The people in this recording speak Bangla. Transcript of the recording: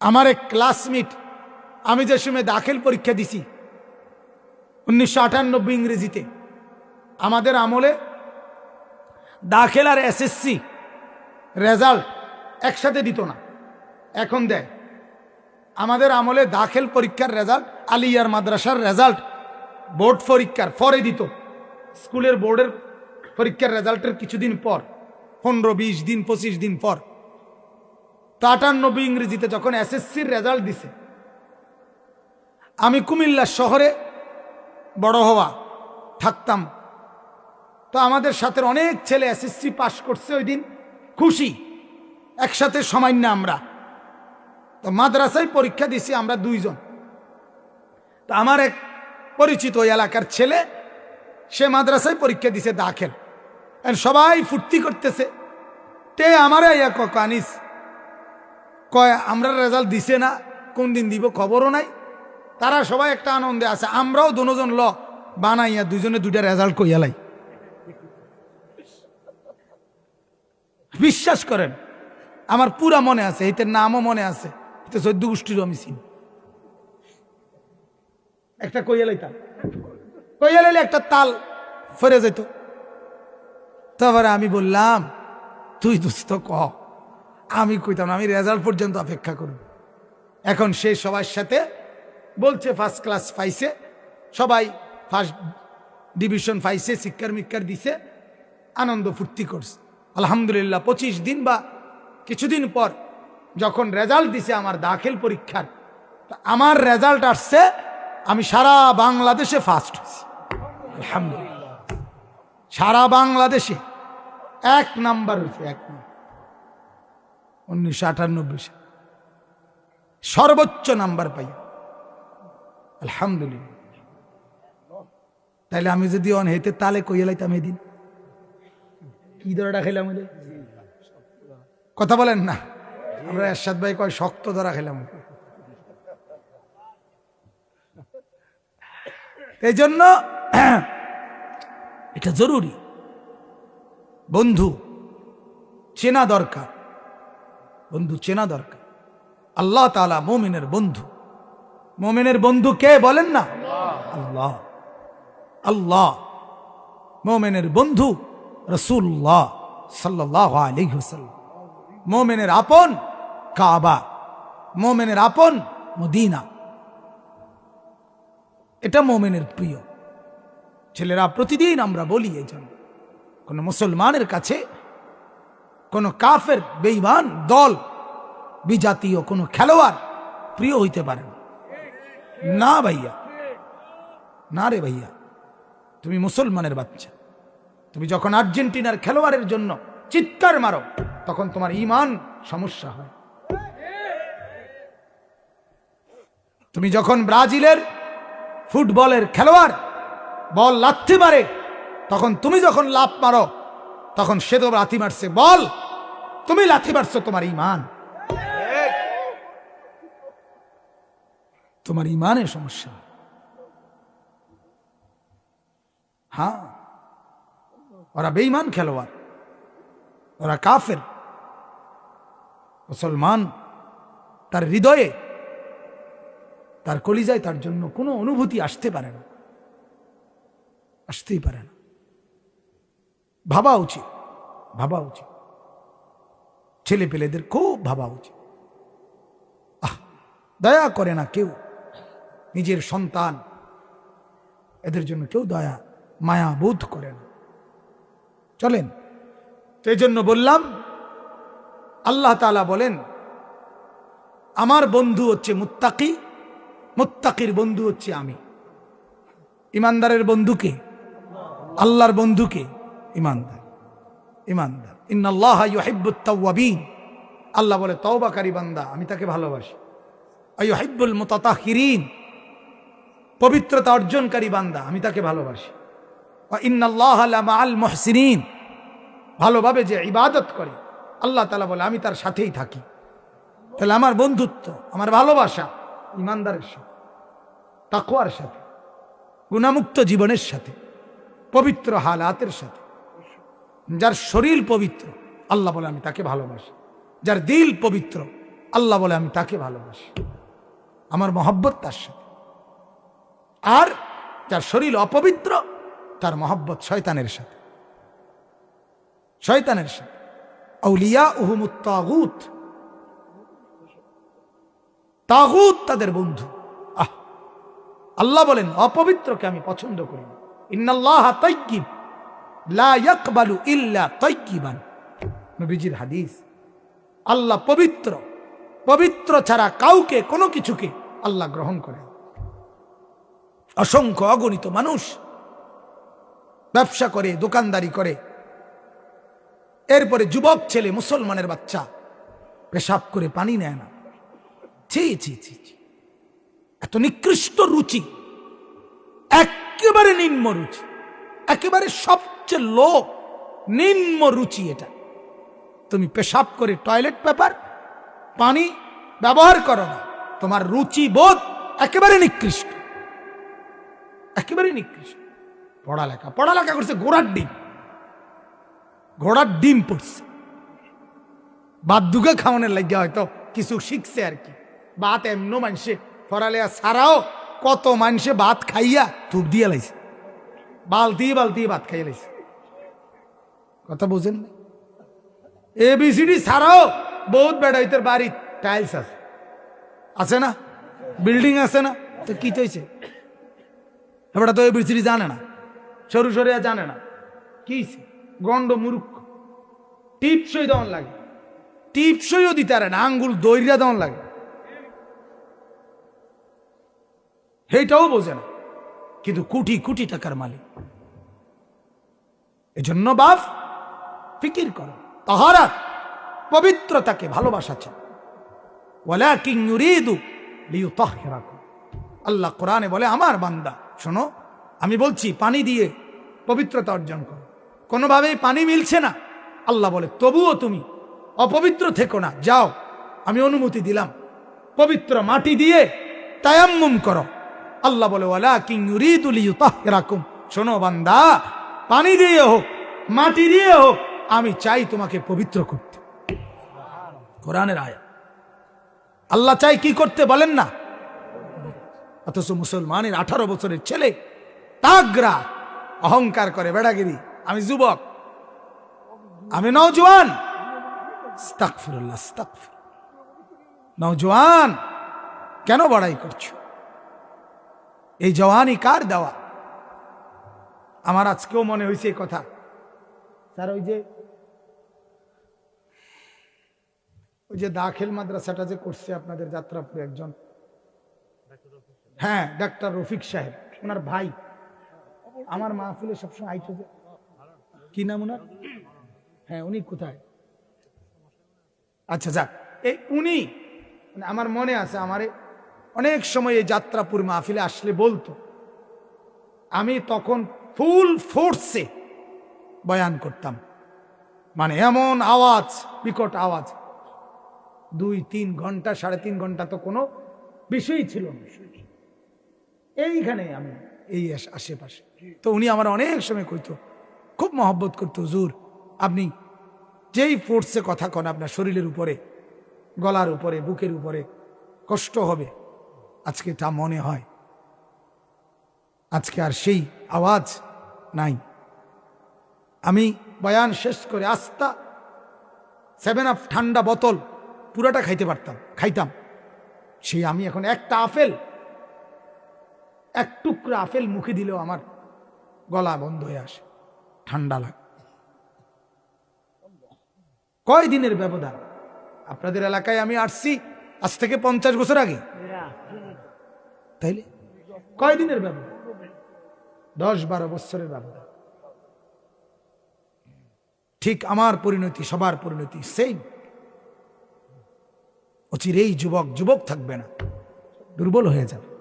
আমার এক ক্লাসমেট আমি যে সময় দাখিল পরীক্ষা দিছি, উনিশশো আটানব্বই ইংরেজিতে, আমাদের আমলে দাখিল আর এসএসসি রেজাল্ট একসাথে দিত না। এখন দেয় আমাদের আমলে দাখিল পরীক্ষার রেজাল্ট আলিয়ার মাদ্রাসার রেজাল্ট বোর্ড পরীক্ষার পরে দিত। স্কুলের বোর্ডের পরীক্ষার রেজাল্টের কিছুদিন পর, পনেরো, বিশ দিন, পঁচিশ দিন পর। তো আটানব্বই ইংরেজিতে যখন এসএসসির রেজাল্ট দিছে, আমি কুমিল্লা শহরে বড় হওয়া থাকতাম। তো আমাদের সাথে অনেক ছেলে এসএসসি পাশ করছে ওই দিন, খুশি। একসাথে সামান্য আমরা। তো মাদ্রাসায় পরীক্ষা দিছি আমরা দুইজন। তো আমার এক পরিচিত ওই এলাকার ছেলে, সে মাদ্রাসায় পরীক্ষা দিছে দাখেল। সবাই ফুর্তি করতেছে। তে আমার ইয়া কানিস কয় আমরা রেজাল্ট দিছে না, কোন দিন দিব খবরও নাই। তারা সবাই একটা আনন্দে আছে, আমরাও দুজন ল, বানাইয়া দুজনে দুইটা রেজাল্ট কইয়ালাই বিশ্বাস করেন, আমার পুরা মনে আছে এটার নামও মনে আছে এটা চোদ্দ গোষ্ঠীরও আমি চিনি। একটা কইয়া লাইতাম, কইয়া লাইলে একটা তাল ফেরে যেত তারপরে আমি বললাম, তুই দুস্থ ক আমি কইতাম না, আমি রেজাল্ট পর্যন্ত অপেক্ষা করব। এখন সে সবার সাথে বলছে ফার্স্ট ক্লাস পাইছে। সবাই ফার্স্ট ডিভিশন পাইছে শিক্ষার মিক্ষার দিছে আনন্দ ফুর্তি করছে। আলহামদুলিল্লাহ পঁচিশ দিন বা কিছুদিন পর যখন রেজাল্ট দিছে আমার দাখিল পরীক্ষার আমার রেজাল্ট আসছে আমি সারা বাংলাদেশে ফার্স্ট হয়েছি। আলহামদুলিল্লাহ। সারা বাংলাদেশে এক নাম্বার হয়েছে এক নাম্বার। উনিশশো আটানব্বই সালে। সর্বোচ্চ নাম্বার পাই। আলহামদুলিল্লাহ। তাইলে আমি যদি অন হেতে তালে কইয়া লাইতাম এদিন। কি ধরাটা খেলাম? কথা বলেন না। আমরা এরশাদ ভাই কয় শক্ত ধরা খেলাম। এই জন্য এটা জরুরি। বন্ধু, চেনা দরকার। বন্ধু চেনা দরকার। আল্লাহ তালা মোমিনের বন্ধু। মোমিনের বন্ধু কে বলেন না? আল্লাহ। আল্লাহ। মোমেনের বন্ধু রসুল্লাহ সাল্লাহ আলী আলিহাসাল্লাম মোমেনের আপন কাবা। মোমেনের আপন মদিনা। এটা মোমেনের প্রিয়। ছেলেরা প্রতিদিন আমরা বলি এই জন্য। কোনো মুসলমানের কাছে কোনো কাফের বেইমান দল, বিজাতীয় কোনো খেলোয়াড় প্রিয় হইতে পারে না। ভাইয়া। না রে ভাইয়া। তুমি মুসলমানের বাচ্চা। তুমি যখন আর্জেন্টিনার খেলোয়াড়ের জন্য চিৎকার মারো, তখন তোমার ইমান সমস্যা হয়। তুমি যখন ব্রাজিলের ফুটবলের খেলোয়াড়, বল লাথি মারে, তখন তুমি যখন লাভ মারো তখন সে তো লাথি মারছে। বল, তুমি লাথি মারছো তোমার ইমান তোমার ইমানের সমস্যা। হ্যাঁ ওরা বেইমান খেলোয়াড়, ওরা কাফের। মুসলমান, তার হৃদয়ে, তার কলিজায় তার জন্য কোনো অনুভূতি আসতে পারে না। আসতেই পারে না। ভাবা উচিত ভাবা উচিত। ছেলে পেলেদের খুব ভাবা উচিত। আহ, দয়া করে না কেউ নিজের সন্তান, এদের জন্য কেউ দয়া, মায়া বোধ করে না। চলেন এই জন্য বললাম, আল্লাহ তালা বলেন, আমার বন্ধু হচ্ছে মুত্তাকি, মুত্তাকির বন্ধু হচ্ছে আমি। ইমানদারের বন্ধুকে আল্লাহর বন্ধুকে ইমানদার ইমানদার তাওয়াবিন। আল্লাহ বলে, তওবাকারী বান্দা, আমি তাকে ভালোবাসি। আইয়ুহিব্বুল মুতাতাহিরিন পবিত্রতা অর্জনকারী বান্দা, আমি তাকে ভালোবাসি। ইন্নাল্লাহ আল মহসিনিন, ভালোভাবে যে ইবাদত করে। আল্লাহ তালা বলে, আমি তার সাথেই থাকি। তাহলে আমার বন্ধুত্ব, আমার ভালোবাসা ইমানদারের সাথে তাকুয়ার সাথে গুণামুক্ত জীবনের সাথে, পবিত্র হালাতের সাথে যার শরীর পবিত্র, আল্লাহ বলে আমি তাকে ভালোবাসি। যার দিল পবিত্র, আল্লাহ বলে আমি তাকে ভালোবাসি। আমার মহব্বত তার সাথে। আর যার শরীর অপবিত্র, তার মহব্বত শয়তানের সাথে। শয়তানের সাথে। আউলিয়া উহুমুত তাগুত। তাগুত তাদের বন্ধু। আহ! আল্লাহ বলেন, অপবিত্রকে আমি পছন্দ করি ইন্নাল্লাহ তাইয়িব লা ইল্লা তাইয়িবান নবীজির হাদিস, আল্লাহ পবিত্র পবিত্র ছাড়া কাউকে, কোনো কিছুকে আল্লাহ গ্রহণ করে অসংখ্য অগণিত মানুষ ব্যবসা করে, দোকানদারি করে, এরপরে যুবক ছেলে, মুসলমানের বাচ্চা, পেশাব করে পানি নেয় না। ছি ছি ছি। এত নিকৃষ্ট রুচি, একেবারে নিম্ন রুচি, একেবারে সবচেয়ে লো নিম্ন রুচি এটা। তুমি পেশাব করে টয়লেট পেপার, পানি ব্যবহার করো না। তোমার রুচি বোধ একেবারে নিকৃষ্ট। একেবারে নিকৃষ্ট। পড়ালেখা। পড়ালেখা করছে ঘোড়ার ডিম। ঘোড়ার ডিম পড়ছে। বাদ্যুকে খাওয়ানোর লাগে হয়তো কিছু শিখছে আর কি। বাত এমন মানুষে ফরালেয়া সারাও কত মানুষে ভাত খাইয়া থুপ দিয়ে লাইছে। বালতি বালতি ভাত খাইয়া লাইছে। কথা বুঝেন এবিসিডি ছাড়াও বহুত বেড়াইতের বাড়ি টাইলস আছে। আছে না? বিল্ডিং আছে না? তো কি চাইছে? এবার তো এবিসিডি জানে না। সরু সরিয়া জানে না। কি? গন্ড, মুরুখ। টিপসই দেওয়ান লাগে। টিপসইও দিতে পারে না, আঙ্গুল দৈরিয়া দেওয়ান লাগে। সেইটাও বোঝে না। কিন্তু কোটি কোটি টাকার মালিক। এজন্য বাপ ফিকির করো তাহারা পবিত্রতাকে ভালোবাসা চায় ওয়ালাকিন ইউরিদু লিইউতাহহিরাকুম আল্লাহ কোরআনে বলে, আমার বান্দা, শোনো, আমি বলছি, পানি দিয়ে পবিত্রতা অর্জন করো। কোনোভাবেই পানি মিলছে না। আল্লাহ বলে, তবুও তুমি অপবিত্র থেকো না, যাও, আমি অনুমতি দিলাম। পবিত্র মাটি দিয়ে তায়াম্মুম করো। আল্লাহ বলে, ওয়ালাকিন ইউরিদু লিইউতাহহিরাকুম শোনো বান্দা, পানি দিয়ে হোক, মাটি দিয়ে হোক আমি চাই তোমাকে পবিত্র করতে। কোরআনের আয়া আল্লাহ চাই কি করতে বলেন না? অথচ মুসলমানের আঠারো বছরের ছেলে তাগরা, অহংকার করে বেড়াগিরি। আমি যুবক। আমি নওজোয়ান। নওজোয়ান, কেন বড়াই করছ? এই জওয়ানি কার দেওয়া? আমার আজকেও মনে হয়েছে কথা। স্যার, ওই যে ওই যে দাখিল মাদ্রাসাটা যে করছে আপনাদের যাত্রাপুরে একজন। হ্যাঁ ডাক্তার রফিক সাহেব ওনার ভাই। আমার মাহফিলে সবসময় আইতো যে কি নাম ওনার? হ্যাঁ উনি কোথায়? আচ্ছা যাক। এই উনি মানে আমার মনে আছে আমারে অনেক সময় এই যাত্রাপুর মাহফিলে আসলে বলতো আমি তখন ফুল ফোর্সে বয়ান করতাম। মানে এমন আওয়াজ বিকট আওয়াজ। দুই, তিন ঘণ্টা, সাড়ে তিন ঘণ্টা তো কোনো বিষয়ই ছিল না। এইখানে আমি, এই আশেপাশে। তো উনি আমার অনেক সময় কইতো, খুব মহব্বত করতো, হুজুর, আপনি যেই ফোর্সে কথা কন আপনার শরীরের উপরে, গলার উপরে, বুকের উপরে, কষ্ট হবে। আজকে তা মনে হয়। আজকে আর সেই আওয়াজ নাই। আমি বয়ান শেষ করে আস্তা সেভেন আপ ঠান্ডা বোতল পুরাটা খাইতে পারতাম, খাইতাম। সেই আমি এখন একটা আপেল, এক টুকরা আপেল মুখে দিলেও আমার গলা বন্ধ হয়ে আসে, ঠান্ডা লাগে। কয় দিনের ব্যবধান? আপনাদের এলাকায় আমি আসছি আজ থেকে পঞ্চাশ বছর আগে। তাইলে? কয় দিনের ব্যবধান? দশ বারো বছরের ব্যবধান। ঠিক আমার পরিণতি, সবার পরিণতি সেম অচিরেই যুবক যুবক থাকবে না দুর্বল হয়ে যাবে।